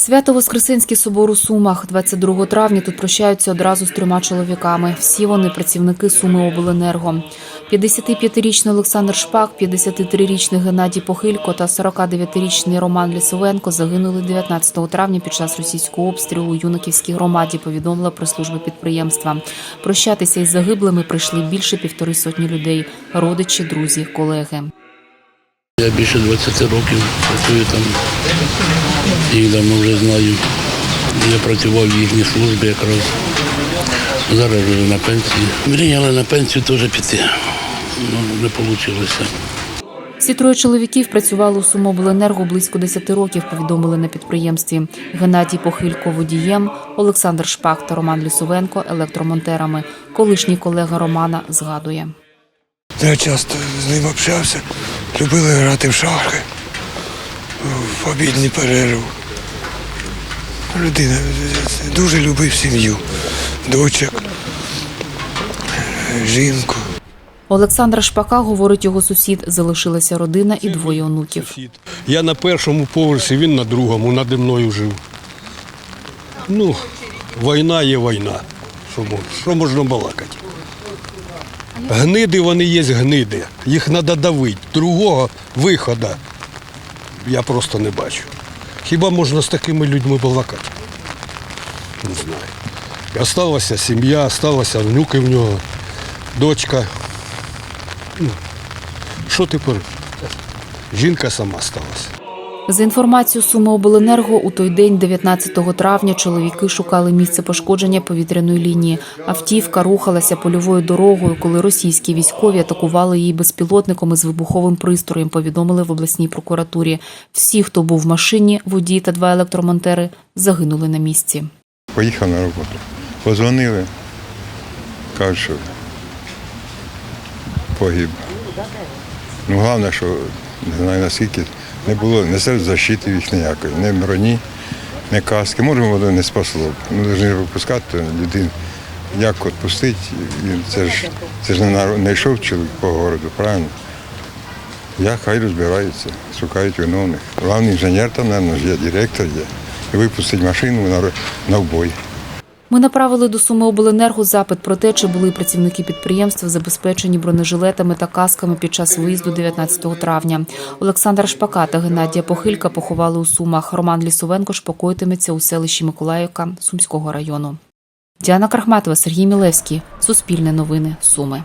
Свято Воскресенський собор у Сумах. 22 травня тут прощаються одразу з трьома чоловіками. Всі вони працівники Суми Обленерго. 55-річний Олександр Шпак, 53-річний Геннадій Похилько та 49-річний Роман Лісовенко загинули 19 травня під час російського обстрілу у Юнаківській громаді. Повідомила прес-служба підприємства. Прощатися із загиблими прийшли більше півтори сотні людей: родичі, друзі, колеги. Я більше 20 років працюю там. Їх давно вже знаю. Я працював в їхній службі якраз. Зараз вже на пенсії. Мріяли на пенсію теж піти. Ну, не вийшло. Всі троє чоловіків працювали у Сумобленерго близько 10 років, повідомили на підприємстві. Геннадій Похилько водієм, Олександр Шпак та Роман Лісовенко електромонтерами. Колишній колега Романа згадує. Я часто з ним общався. Любили грати в шахи в обідній перерву. Людина дуже любив сім'ю, дочок, жінку. Олександра Шпака, говорить його сусід, залишилася родина і двоє онуків. Я на першому поверсі, він на другому, наді мною жив. Ну, війна є війна. Що, що можна балакати? Гниди вони є гниди. Їх треба давити. Другого виходу я просто не бачу. Хіба можна з такими людьми балакати? Не знаю. Осталася сім'я, осталася внуки в нього, дочка. Ну, Що тепер? Жінка сама сталася. За інформацією Суми Обленерго, у той день, 19 травня, чоловіки шукали місце пошкодження повітряної лінії. Автівка рухалася польовою дорогою, коли російські військові атакували її безпілотником із вибуховим пристроєм. Повідомили в обласній прокуратурі. Всі, хто був в машині, водій та два електромонтери, загинули на місці. Поїхав на роботу. Позвонили, кажуть, що погиб. Ну, головне, що не знаю наскільки не було не серед защити їх ніякої, не броні, не каски. Може, воно не спасло. Ну, повинні випускати людину. Як відпустити? Це ж, це ж не, не йшов чоловік по городу, правильно? Я хай розбираються, шукають виновних. Главний інженер там, мабуть, є, директор є. І випустить машину на, на вбой. Ми направили до Суми Обленерго запит про те, чи були працівники підприємства забезпечені бронежилетами та касками під час виїзду 19 травня. Олександра Шпака та Геннадія Похилька поховали у Сумах. Роман Лісовенко шпокоїтиметься у селищі Миколаївка Сумського району. Діана Крахматова, Сергій Мілевський. Суспільне новини. Суми.